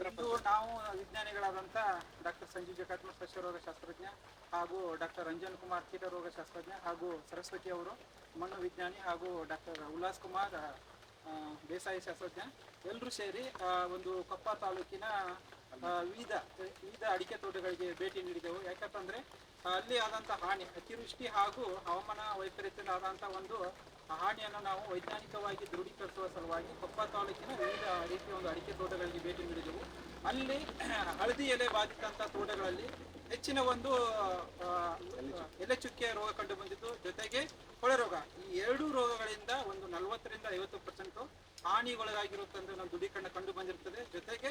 ಇದು ನಾವು ವಿಜ್ಞಾನಿಗಳಾದಂಥ ಡಾಕ್ಟರ್ ಸಂಜೀವ್ ಜಕಾತ್ಮ ಸಸ್ಯರೋಗ ಶಾಸ್ತ್ರಜ್ಞ ಹಾಗೂ ಡಾಕ್ಟರ್ ರಂಜನ್ ಕುಮಾರ್ ಕೀಟರೋಗ ಶಾಸ್ತ್ರಜ್ಞ ಹಾಗೂ ಸರಸ್ವತಿ ಅವರು ಮಣ್ಣು ವಿಜ್ಞಾನಿ ಹಾಗೂ ಡಾಕ್ಟರ್ ಉಲ್ಲಾಸ್ ಕುಮಾರ್ ಬೇಸಾಯ ಶಾಸ್ತ್ರಜ್ಞ. ಎಲ್ಲರೂ ಸೇರಿ ಒಂದು ಕೊಪ್ಪ ತಾಲೂಕಿನ ವಿವಿಧ ವಿವಿಧ ಅಡಿಕೆ ತೋಟಗಳಿಗೆ ಭೇಟಿ ನೀಡಿದೆವು. ಯಾಕಂತಂದ್ರೆ ಆ, ಅಲ್ಲಿ ಆದಂಥ ಹಾನಿ ಅತಿವೃಷ್ಟಿ ಹಾಗೂ ಹವಾಮಾನ ವೈಪರೀತ್ಯದ ಆದಂಥ ಒಂದು ಹಾನಿಯನ್ನು ನಾವು ವೈಜ್ಞಾನಿಕವಾಗಿ ದೃಢೀಕರಿಸುವ ಸಲುವಾಗಿ ಕೊಪ್ಪ ತಾಲೂಕಿನ ವಿವಿಧ ರೀತಿಯ ಒಂದು ಅಡಿಕೆ ತೋಟಗಳಿಗೆ ಭೇಟಿ ನೀಡಿದೆವು. ಅಲ್ಲಿ ಹಳದಿ ಎಲೆ ಬಾಧಿತಂತ ತೋಟಗಳಲ್ಲಿ ಹೆಚ್ಚಿನ ಒಂದು ಎಲೆ ಚುಕ್ಕೆ ರೋಗ ಕಂಡು ಬಂದಿದ್ದು. ಜೊತೆಗೆ ಕೊಳೆ ರೋಗ. ಈ ಎರಡೂ ರೋಗಗಳಿಂದ ಒಂದು ನಲವತ್ತರಿಂದ ಐವತ್ತು ಪರ್ಸೆಂಟ್ ಹಾನಿಗೊಳಗಾಗಿರುತ್ತಂದು ನಾವು ದೃಢೀಕರಣ ಕಂಡು ಬಂದಿರುತ್ತದೆ. ಜೊತೆಗೆ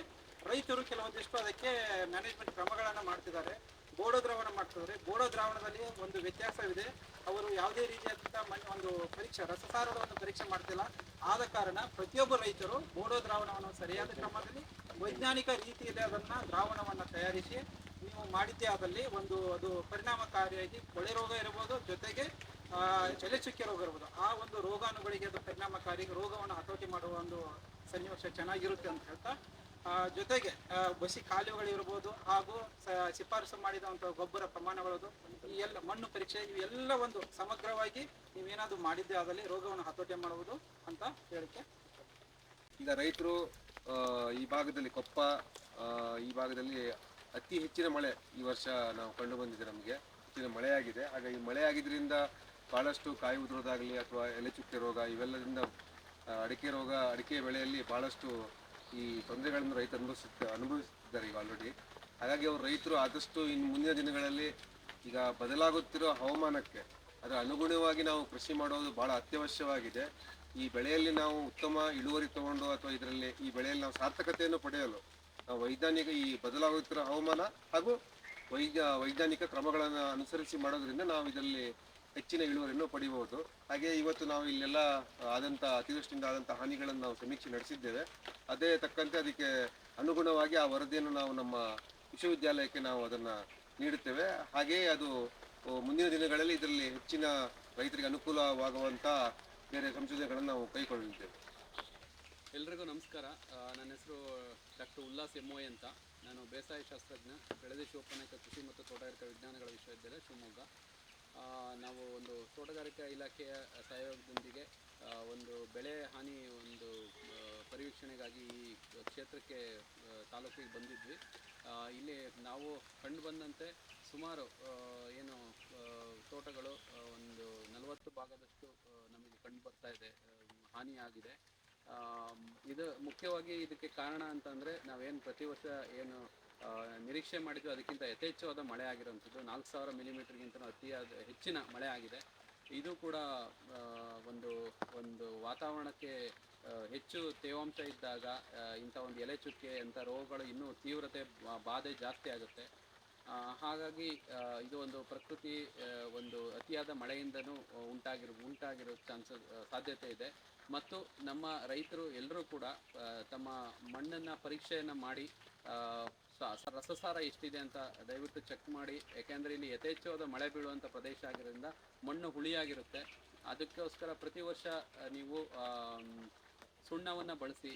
ರೈತರು ಕೆಲವೊಂದಿಷ್ಟು ಅದಕ್ಕೆ ಮ್ಯಾನೇಜ್ಮೆಂಟ್ ಕ್ರಮಗಳನ್ನು ಮಾಡ್ತಿದ್ದಾರೆ. ಬೋಡೋ ದ್ರಾವಣ ಮಾಡ್ತಿದ್ದಾರೆ. ಬೋಡೋ ದ್ರಾವಣದಲ್ಲಿ ಒಂದು ವ್ಯತ್ಯಾಸವಿದೆ. ಅವರು ಯಾವುದೇ ರೀತಿಯಾದಂಥ ಮಣ್ಣು ಒಂದು ಪರೀಕ್ಷೆ ರಸಸಾರವನ್ನು ಪರೀಕ್ಷೆ ಮಾಡ್ತಿಲ್ಲ. ಆದ ಕಾರಣ ಪ್ರತಿಯೊಬ್ಬ ರೈತರು ಬೋಡೋ ದ್ರಾವಣವನ್ನು ಸರಿಯಾದ ಕ್ರಮದಲ್ಲಿ ವೈಜ್ಞಾನಿಕ ರೀತಿಯಲ್ಲಿ ಅದನ್ನು ದ್ರಾವಣವನ್ನು ತಯಾರಿಸಿ ನೀವು ಮಾಡಿದ್ದೇ ಆದಲ್ಲಿ ಒಂದು ಅದು ಪರಿಣಾಮಕಾರಿಯಾಗಿ ಕೊಳೆ ರೋಗ ಇರಬಹುದು ಜೊತೆಗೆ ಚುಕ್ಕೆ ರೋಗ ಇರ್ಬೋದು ಆ ಒಂದು ರೋಗಾಣುಗಳಿಗೆ ಅದು ಪರಿಣಾಮಕಾರಿ ರೋಗವನ್ನು ಹತೋಟಿ ಮಾಡುವ ಒಂದು ಸನ್ನಿವೇಶ ಚೆನ್ನಾಗಿರುತ್ತೆ ಅಂತ ಹೇಳ್ತಾ ಜೊತೆಗೆ ಬಸಿ ಕಾಲುವೆಗಳಿರ್ಬೋದು ಹಾಗೂ ಶಿಫಾರಸು ಮಾಡಿದಂಥ ಗೊಬ್ಬರ ಪ್ರಮಾಣಗಳದು, ಈ ಎಲ್ಲ ಮಣ್ಣು ಪರೀಕ್ಷೆ, ಇವೆಲ್ಲ ಒಂದು ಸಮಗ್ರವಾಗಿ ನೀವೇನಾದ್ರು ಮಾಡಿದ್ದೆ ಆದಲ್ಲಿ ರೋಗವನ್ನು ಹತೋಟಿ ಮಾಡುವುದು ಅಂತ ಹೇಳಿಕೆ. ಈಗ ರೈತರು ಈ ಭಾಗದಲ್ಲಿ ಕೊಪ್ಪ ಈ ಭಾಗದಲ್ಲಿ ಅತಿ ಹೆಚ್ಚಿನ ಮಳೆ ಈ ವರ್ಷ ನಾವು ಕಂಡು ಬಂದಿದೆ ನಮಗೆ. ಹೆಚ್ಚಿನ ಮಳೆಯಾಗಿದೆ. ಹಾಗಾಗಿ ಮಳೆ ಆಗಿದ್ರಿಂದ ಭಾಳಷ್ಟು ಕಾಯಿ ಉದುರೋದಾಗಲಿ ಅಥವಾ ಎಲೆ ಚುಕ್ಕೆ ರೋಗ ಇವೆಲ್ಲದಿಂದ ಅಡಿಕೆ ರೋಗ, ಅಡಿಕೆ ಬೆಳೆಯಲ್ಲಿ ಬಹಳಷ್ಟು ಈ ತೊಂದರೆಗಳನ್ನು ರೈತ ಅನುಭವಿಸುತ್ತ ಅನುಭವಿಸುತ್ತಿದ್ದಾರೆ ಈಗ ಆಲ್ರೆಡಿ ಹಾಗಾಗಿ ಅವರು ರೈತರು ಆದಷ್ಟು ಇನ್ನು ಮುಂದಿನ ದಿನಗಳಲ್ಲಿ ಈಗ ಬದಲಾಗುತ್ತಿರೋ ಹವಾಮಾನಕ್ಕೆ ಅದರ ಅನುಗುಣವಾಗಿ ನಾವು ಕೃಷಿ ಮಾಡೋದು ಬಹಳ ಅತ್ಯವಶ್ಯವಾಗಿದೆ. ಈ ಬೆಳೆಯಲ್ಲಿ ನಾವು ಉತ್ತಮ ಇಳುವರಿ ತಗೊಂಡು ಅಥವಾ ಇದರಲ್ಲಿ ಈ ಬೆಳೆಯಲ್ಲಿ ನಾವು ಸಾರ್ಥಕತೆಯನ್ನು ಪಡೆಯಲು ನಾವು ವೈಜ್ಞಾನಿಕ ಈ ಬದಲಾಗುತ್ತಿರೋ ಹವಾಮಾನ ಹಾಗೂ ವೈಜ್ಞ, ವೈಜ್ಞಾನಿಕ ಕ್ರಮಗಳನ್ನು ಅನುಸರಿಸಿ ಮಾಡೋದ್ರಿಂದ ನಾವು ಇದರಲ್ಲಿ ಹೆಚ್ಚಿನ ಇಳುವರಿಯನ್ನು ಪಡೆಯಬಹುದು ಹಾಗೆ ಇವತ್ತು ನಾವು ಇಲ್ಲೆಲ್ಲ ಆದಂಥ, ಅತಿವೃಷ್ಟಿಯಿಂದ ಆದಂತಹ ಹಾನಿಗಳನ್ನು ನಾವು ಸಮೀಕ್ಷೆ ನಡೆಸಿದ್ದೇವೆ. ಅದೇ ತಕ್ಕಂತೆ ಅದಕ್ಕೆ ಅನುಗುಣವಾಗಿ ಆ ವರದಿಯನ್ನು ನಾವು ನಮ್ಮ ವಿಶ್ವವಿದ್ಯಾಲಯಕ್ಕೆ ನಾವು ಅದನ್ನು ನೀಡುತ್ತೇವೆ. ಹಾಗೆಯೇ ಅದು ಮುಂದಿನ ದಿನಗಳಲ್ಲಿ ಇದರಲ್ಲಿ ಹೆಚ್ಚಿನ ರೈತರಿಗೆ ಅನುಕೂಲವಾಗುವಂಥ ಬೇರೆ ಸಂಶೋಧನೆಗಳನ್ನು ನಾವು ಕೈಗೊಳ್ಳಲಿದ್ದೇವೆ. ಎಲ್ರಿಗೂ ನಮಸ್ಕಾರ. ನನ್ನ ಹೆಸರು ಡಾಕ್ಟರ್ ಉಲ್ಲಾಸ್ ಎಮ್ಮೋಯ್ ಅಂತ. ನಾನು ಬೇಸಾಯ ಶಾಸ್ತ್ರಜ್ಞ, ಬೆಳೆದ ಶಿವಪ್ಪನಾಯಕ ಕೃಷಿ ಮತ್ತು ತೋಟಗಾರಿಕಾ ವಿಜ್ಞಾನಗಳ ವಿಶ್ವವಿದ್ಯಾಲಯ ಶಿವಮೊಗ್ಗ. ನಾವು ಒಂದು ತೋಟಗಾರಿಕಾ ಇಲಾಖೆಯ ಸಹಯೋಗದೊಂದಿಗೆ ಒಂದು ಬೆಳೆ ಹಾನಿ ಒಂದು ಪರಿವೀಕ್ಷಣೆಗಾಗಿ ಈ ಕ್ಷೇತ್ರಕ್ಕೆ ತಾಲೂಕಿಗೆ ಬಂದಿದ್ವಿ. ಇಲ್ಲಿ ನಾವು ಕಂಡು ಬಂದಂತೆ ಸುಮಾರು ಏನು ತೋಟಗಳು ಒಂದು ನಲವತ್ತು ಭಾಗದಷ್ಟು ನಮಗೆ ಕಂಡು ಬರ್ತಾ ಇದೆ ಹಾನಿಯಾಗಿದೆ ಇದು ಮುಖ್ಯವಾಗಿ ಇದಕ್ಕೆ ಕಾರಣ ಅಂತಂದರೆ ನಾವೇನು ಪ್ರತಿ ವರ್ಷ ಏನು ನಿರೀಕ್ಷೆ ಮಾಡಿದ್ದು ಅದಕ್ಕಿಂತ ಯಥೇಚ್ಛವಾದ ಮಳೆ ಆಗಿರುವಂಥದ್ದು. ನಾಲ್ಕು ಸಾವಿರ ಮಿಲಿಮೀಟರ್ಗಿಂತ ಅತಿಯಾದ, ಹೆಚ್ಚಿನ ಮಳೆ ಆಗಿದೆ. ಇದು ಕೂಡ ಒಂದು ಒಂದು ವಾತಾವರಣಕ್ಕೆ ಹೆಚ್ಚು ತೇವಾಂಶ ಇದ್ದಾಗ ಇಂಥ ಒಂದು ಎಲೆ ಚುಕ್ಕೆ, ಇಂಥ ರೋಗಗಳು ಇನ್ನೂ ತೀವ್ರತೆ ಬಾಧೆ ಜಾಸ್ತಿ ಆಗುತ್ತೆ. ಹಾಗಾಗಿ ಇದು ಒಂದು ಪ್ರಕೃತಿ ಒಂದು ಅತಿಯಾದ ಮಳೆಯಿಂದನೂ ಉಂಟಾಗಿರೋ ಉಂಟಾಗಿರೋ ಚಾನ್ಸಸ್ ಸಾಧ್ಯತೆ ಇದೆ. ಮತ್ತು ನಮ್ಮ ರೈತರು ಎಲ್ಲರೂ ಕೂಡ ತಮ್ಮ ಮಣ್ಣನ್ನು ಪರೀಕ್ಷೆಯನ್ನು ಮಾಡಿ ಸ- ರಸಸಾರ ಎಷ್ಟಿದೆ ಅಂತ ದಯವಿಟ್ಟು ಚೆಕ್ ಮಾಡಿ. ಯಾಕೆಂದರೆ ಇಲ್ಲಿ ಯಥೇಚ್ಛವಾದ ಮಳೆ ಬೀಳುವಂಥ ಪ್ರದೇಶ ಆಗಿರೋದ್ರಿಂದ ಮಣ್ಣು ಹುಳಿಯಾಗಿರುತ್ತೆ. ಅದಕ್ಕೋಸ್ಕರ ಪ್ರತಿ ವರ್ಷ ನೀವು ಸುಣ್ಣವನ್ನು ಬಳಸಿ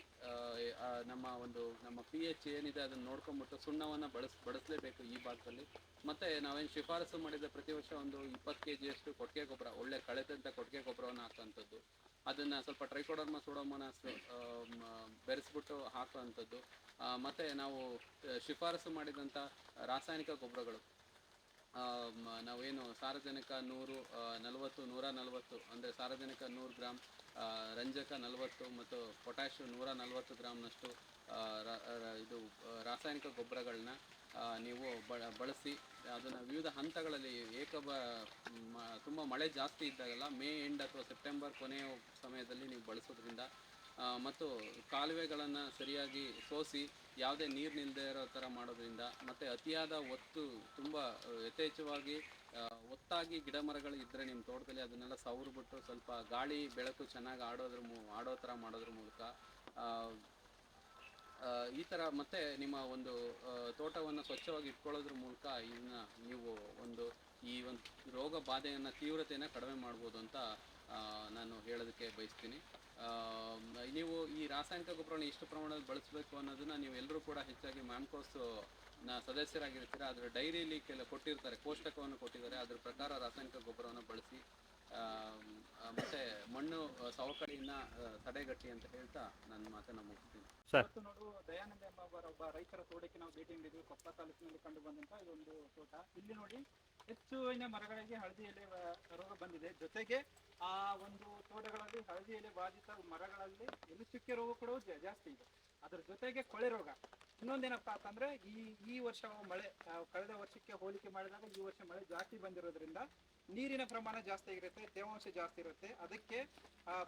ನಮ್ಮ ಒಂದು, ನಮ್ಮ ಪಿ ಎಚ್ ಏನಿದೆ ಅದನ್ನು ನೋಡ್ಕೊಂಬಿಟ್ಟು ಸುಣ್ಣವನ್ನು ಬಳಸ್ ಬಳಸಲೇಬೇಕು ಈ ಭಾಗದಲ್ಲಿ. ಮತ್ತು ನಾವೇನು ಶಿಫಾರಸು ಮಾಡಿದ ಪ್ರತಿ ವರ್ಷ ಒಂದು ಇಪ್ಪತ್ತು ಕೆ ಜಿಯಷ್ಟು ಕೊಟ್ಟಿಗೆ ಗೊಬ್ಬರ, ಒಳ್ಳೆ ಕಳೆದಂಥ ಕೊಟ್ಟಿಗೆ ಗೊಬ್ಬರವನ್ನು ಹಾಕೋಂಥದ್ದು ಅದನ್ನು ಸ್ವಲ್ಪ ಟ್ರೈಕೋಡರ್ಮ ಸೋಡೋಮೋನಾಸ್ ಬೆರೆಸ್ಬಿಟ್ಟು ಹಾಕುವಂಥದ್ದು. ಮತ್ತು ನಾವು ಶಿಫಾರಸು ಮಾಡಿದಂಥ ರಾಸಾಯನಿಕ ಗೊಬ್ಬರಗಳು. ನಾವೇನು ಸಾರಜನಕ ನೂರು ನಲವತ್ತು, ನೂರ ನಲವತ್ತು, ಅಂದರೆ ಸಾರಜನಕ ನೂರು ಗ್ರಾಮ್ ರಂಜಕ ನಲವತ್ತು ಮತ್ತು ಪೊಟ್ಯಾಷು ನೂರ ನಲವತ್ತು ಗ್ರಾಮ್ನಷ್ಟು ಇದು ರಾಸಾಯನಿಕ ಗೊಬ್ಬರಗಳನ್ನ ನೀವು ಬಳ, ಬಳಸಿ, ಅದನ್ನು ವಿವಿಧ ಹಂತಗಳಲ್ಲಿ ಏಕ ಮ- ತುಂಬ ಮಳೆ ಜಾಸ್ತಿ ಇದ್ದಾಗೆಲ್ಲ ಮೇ ಎಂಡ್ ಅಥವಾ ಸೆಪ್ಟೆಂಬರ್ ಕೊನೆಯ ಸಮಯದಲ್ಲಿ ನೀವು ಬಳಸೋದ್ರಿಂದ ಮತ್ತು ಕಾಲುವೆಗಳನ್ನು ಸರಿಯಾಗಿ ಸೋಸಿ, ಯಾವುದೇ ನೀರು ನಿಲ್ಲದೆ ಇರೋ ಥರ ಮಾಡೋದ್ರಿಂದ, ಮತ್ತು ಅತಿಯಾದ ಒತ್ತು ತುಂಬ ಯಥೇಚ್ಛವಾಗಿ ಒತ್ತಾಗಿ ಗಿಡ ಮರಗಳು ಇದ್ದರೆ ನಿಮ್ಮ ತೋಟದಲ್ಲಿ ಅದನ್ನೆಲ್ಲ ಸವರ್ಬಿಟ್ಟು ಸ್ವಲ್ಪ ಗಾಳಿ, ಬೆಳಕು ಚೆನ್ನಾಗಿ ಆಡೋದ್ರ ಮೂ, ಆಡೋ ಥರ ಮಾಡೋದ್ರ ಮೂಲಕ ಈ ಥರ ಮತ್ತೆ ನಿಮ್ಮ ಒಂದು ತೋಟವನ್ನು ಸ್ವಚ್ಛವಾಗಿ ಇಟ್ಕೊಳ್ಳೋದ್ರ ಮೂಲಕ ಇದನ್ನ ನೀವು ಒಂದು ಈ ಒಂದು ರೋಗ ಬಾಧೆಯನ್ನು ತೀವ್ರತೆಯನ್ನು ಕಡಿಮೆ ಮಾಡ್ಬೋದು ಅಂತ ನಾನು ಹೇಳೋದಕ್ಕೆ ಬಯಸ್ತೀನಿ. ನೀವು ಈ ರಾಸಾಯನಿಕ ಗೊಬ್ಬರವನ್ನು ಎಷ್ಟು ಪ್ರಮಾಣದಲ್ಲಿ ಬಳಸಬೇಕು ಅನ್ನೋದನ್ನ ನೀವು ಎಲ್ಲರೂ ಕೂಡ ಹೆಚ್ಚಾಗಿ ಮ್ಯಾನ್ಕೋಸ್ನ ಸದಸ್ಯರಾಗಿರ್ತೀರ? ಅದರ ಡೈರಿಯಲ್ಲಿ ಕೆಲ ಕೊಟ್ಟಿರ್ತಾರೆ ಕೋಷ್ಟಕವನ್ನು ಕೊಟ್ಟಿದ್ದಾರೆ. ಅದ್ರ ಪ್ರಕಾರ ರಾಸಾಯನಿಕ ಗೊಬ್ಬರವನ್ನು ಬಳಸಿ ಮತ್ತೆ ಮಣ್ಣು ಸವಕಳಿಯನ್ನ ತಡೆಗಟ್ಟಿ ಅಂತ ಹೇಳ್ತಾ ನನ್ನ ಮಾತನ್ನ ಮುಗಿಸ್ತೀನಿ ಇವತ್ತು ನೋಡು ದಯಾನಂದ ಎಂಬ ಒಬ್ಬರ- ಒಬ್ಬ ರೈತರ ತೋಟಕ್ಕೆ ನಾವು ಭೇಟಿ ನೀಡಿದ್ವಿ. ಕೊಪ್ಪ ತಾಲೂಕಿನಲ್ಲಿ ಕಂಡು ಬಂದಂತ ಇದೊಂದು ತೋಟ. ಇಲ್ಲಿ ನೋಡಿ ಹೆಚ್ಚುವಿನ ಮರಗಳಿಗೆ ಹಳದಿ ಎಲೆ ರೋಗ ಬಂದಿದೆ. ಜೊತೆಗೆ ಆ ಒಂದು ತೋಟಗಳಲ್ಲಿ ಹಳದಿ ಎಲೆ ಬಾಧಿತ ಮರಗಳಲ್ಲಿ ಎಲೆ ಚುಕ್ಕೆ ರೋಗ ಕೂಡ ಜಾಸ್ತಿ ಇದೆ. ಅದರ ಜೊತೆಗೆ ಕೊಳೆ ರೋಗ. ಇನ್ನೊಂದೇನಪ್ಪಾ ಅಂತಂದ್ರೆ ಈ ಈ ವರ್ಷ ಮಳೆ ಕಳೆದ ವರ್ಷಕ್ಕೆ ಹೋಲಿಕೆ ಮಾಡಿದಾಗ ಈ ವರ್ಷ ಮಳೆ ಜಾಸ್ತಿ ಬಂದಿರೋದ್ರಿಂದ ನೀರಿನ ಪ್ರಮಾಣ ಜಾಸ್ತಿ ಆಗಿರುತ್ತೆ, ತೇವಾಂಶ ಜಾಸ್ತಿ ಇರುತ್ತೆ. ಅದಕ್ಕೆ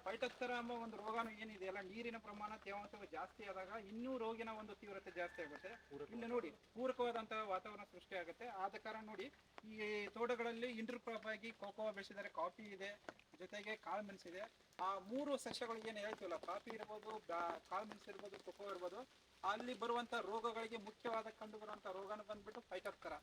ಪೈಟತ್ತರ ಎಂಬ ಒಂದು ರೋಗಾನು ಏನಿದೆಯಲ್ಲ ನೀರಿನ ಪ್ರಮಾಣ ತೇವಾಂಶ ಜಾಸ್ತಿ ಆದಾಗ ಇನ್ನೂ ರೋಗಿನ ಒಂದು ತೀವ್ರತೆ ಜಾಸ್ತಿ ಆಗುತ್ತೆ. ಇಲ್ಲಿ ನೋಡಿ ಪೂರಕವಾದಂತಹ ವಾತಾವರಣ ಸೃಷ್ಟಿ ಆಗುತ್ತೆ. ಆದ ಕಾರಣ ನೋಡಿ, ಈ ತೋಟಗಳಲ್ಲಿ ಇಂಟರ್ ಕ್ರಾಪ್ ಆಗಿ ಕೋಕೋ ಬೆಳೆಸಿದರೆ ಕಾಫಿ ಇದೆ, ಜೊತೆಗೆ ಕಾಳು ಮೆಣಸಿದೆ. ಆ ಮೂರು ಸಸ್ಯಗಳು ಏನು ಹೇಳ್ತೀವಲ್ಲ, ಕಾಫಿ ಇರ್ಬೋದು ಕಾಳು ಮೆಣಸು ಇರ್ಬೋದು ಕೋಕೋ ಇರ್ಬೋದು ಅಲ್ಲಿ ಬರುವಂತ ರೋಗಗಳಿಗೆ ಮುಖ್ಯವಾದ ಕಂಡು ಬರುವಂತ ರೋಗನ ಬಂದ್ಬಿಟ್ಟು ಫೈಟೋಪ್ತರ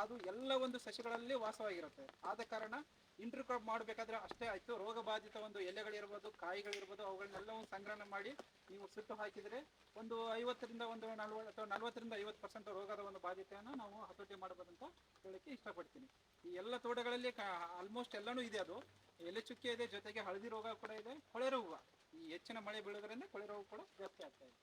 ಅದು ಎಲ್ಲ ಒಂದು ಸಸಿಗಳಲ್ಲಿ ವಾಸವಾಗಿರುತ್ತೆ. ಆದ ಕಾರಣ ಇಂಟರ್ ಕ್ರಾಪ್ ಮಾಡಬೇಕಾದ್ರೆ ಅಷ್ಟೇ ಆಯ್ತು. ರೋಗ ಬಾಧಿತ ಒಂದು ಎಲೆಗಳಿರ್ಬೋದು, ಕಾಯಿಗಳಿರ್ಬೋದು, ಅವುಗಳನ್ನೆಲ್ಲವೂ ಸಂಗ್ರಹಣೆ ಮಾಡಿ ನೀವು ಸುಟ್ಟು ಹಾಕಿದ್ರೆ ಒಂದು ಐವತ್ತರಿಂದ ಒಂದು ನಲ್ವತ್ತು ಅಥವಾ ನಲ್ವತ್ತರಿಂದ ಐವತ್ತು ಪರ್ಸೆಂಟ್ ರೋಗದ ಒಂದು ಬಾಧಿತೆಯನ್ನು ನಾವು ಹತೋಟಿ ಮಾಡಬಹುದು ಅಂತ ಹೇಳಕ್ಕೆ ಇಷ್ಟಪಡ್ತೀನಿ. ಈ ಎಲ್ಲ ತೋಟಗಳಲ್ಲಿ ಆಲ್ಮೋಸ್ಟ್ ಎಲ್ಲನೂ ಇದೆ ಅದು. ಎಲೆ ಚುಕ್ಕಿ ಇದೆ, ಜೊತೆಗೆ ಹಳದಿ ರೋಗ ಕೂಡ ಇದೆ, ಕೊಳೆ ರೋಗ. ಈ ಹೆಚ್ಚಿನ ಮಳೆ ಬೀಳೋದ್ರಿಂದ ಕೊಳೆ ರೋಗ ಕೂಡ ಜಾಸ್ತಿ ಆಗ್ತಾ ಇದೆ.